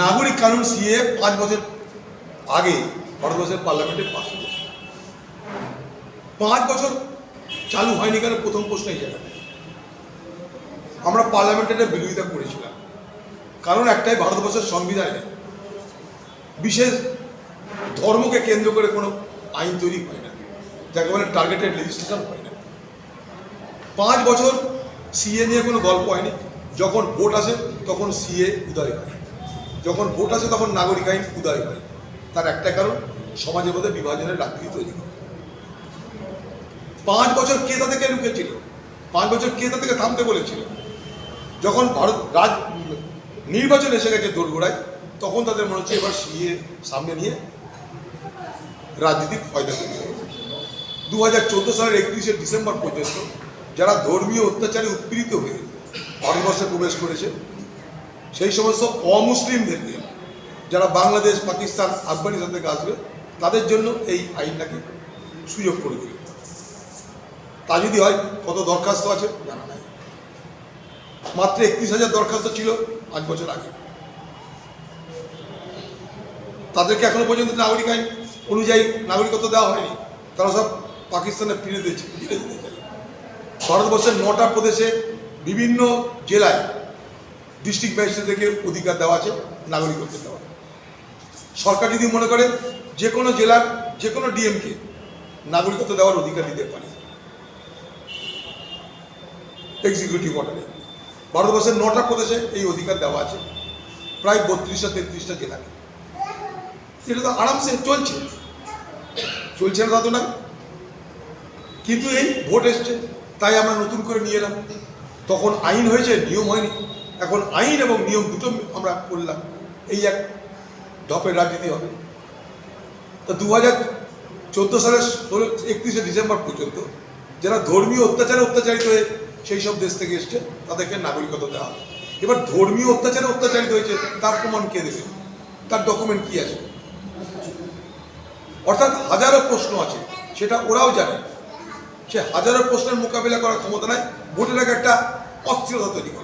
নাগরিক কানুন সিএ পাঁচ বছর আগে ভারতবর্ষের পার্লামেন্টে পাস হয়েছে। পাঁচ বছর চালু হয়নি কেন? প্রথম প্রশ্ন এই জায়গাটা আমরা পার্লামেন্টে এটা বিরোধিতা করেছিলাম। কারণ একটাই ভারতবর্ষের সংবিধানে বিশেষ ধর্মকে কেন্দ্র করে কোনো আইন তৈরি হয় না। যাকে বলে টার্গেটেড লেজিসলেশন হয় না। পাঁচ বছর সিএ নিয়ে কোনো গল্প হয়নি। যখন ভোট আসে, তখন সিএ উদয় হয়। যখন ভোট আসে তখন নাগরিক আইন উদয় হয়। তার একটা কারণ সমাজের মধ্যে বিভাজনের রাজনীতি তৈরি করে পাঁচ বছর কে তা থেকে রুখেছিল পাঁচ বছর কে তা থেকে থামতে বলেছিল? যখন ভারত রাজ নির্বাচন এসে গেছে দোরগোড়ায়, তখন তাদের মনে হচ্ছে এবার সিএ সামনে নিয়ে রাজনীতিক ফয়দা তৈরি হবে। দু হাজার চোদ্দ সালের একত্রিশে ডিসেম্বর পর্যন্ত যারা ধর্মীয় অত্যাচারে উৎপীড়িত হয়ে ভারতবর্ষে প্রবেশ করেছে সেই সমস্ত অমুসলিমদেরকে যারা বাংলাদেশ, পাকিস্তান আফগানিস্তান থেকে আসবে, তাদের জন্য এই আইনটাকে সুযোগ করে দিল তা যদি হয়, কত দরখাস্ত আছে, জানা নাই। মাত্র একত্রিশ হাজার দরখাস্ত ছিল পাঁচ বছর আগে। তাদেরকে এখনও পর্যন্ত নাগরিক আইন অনুযায়ী নাগরিকত্ব দেওয়া হয়নি। তারা সব পাকিস্তানে ফিরে দিয়েছে ভারতবর্ষের নটা প্রদেশে বিভিন্ন জেলায় ডিস্ট্রিক্ট ম্যাজিস্ট্রেটদেরকে অধিকার দেওয়া আছে, নাগরিকত্ব দেওয়া সরকার যদি মনে করে যে কোনো জেলার, যে কোনো ডিএমকে নাগরিকত্ব দেওয়ার অধিকার দিতে পারে। এক্সিকিউটিভ অর্ডারে ভারতবর্ষের নটা প্রদেশে এই অধিকার দেওয়া আছে, প্রায় বত্রিশটা, তেত্রিশটা জেলাকে। এটা তো আরামসে চলছে। চলছে না তা তো না কিন্তু এই ভোট এসছে, তাই আমরা নতুন করে নিয়ে এলাম। তখন আইন হয়েছে, নিয়ম হয়নি। এখন আইন এবং নিয়ম দুটো আমরা করলাম। এই এক ঢপের রাজনীতি হবে। তো দু হাজার চোদ্দ সালের ষোলো, একত্রিশে ডিসেম্বর পর্যন্ত যারা ধর্মীয় অত্যাচারে অত্যাচারিত হয়ে সেই সব দেশ থেকে এসছে, তাদেরকে নাগরিকত্ব দেওয়া হবে। এবার ধর্মীয় অত্যাচারে অত্যাচারিত হয়েছে, তার প্রমাণ কে দেবে? তার ডকুমেন্ট কি আছে? অর্থাৎ হাজারো প্রশ্ন আছে, সেটা ওরাও জানে। সে হাজারো প্রশ্নের মোকাবিলা করার ক্ষমতা নাই, ভোটের আগে একটা অস্থিরতা তৈরি করে।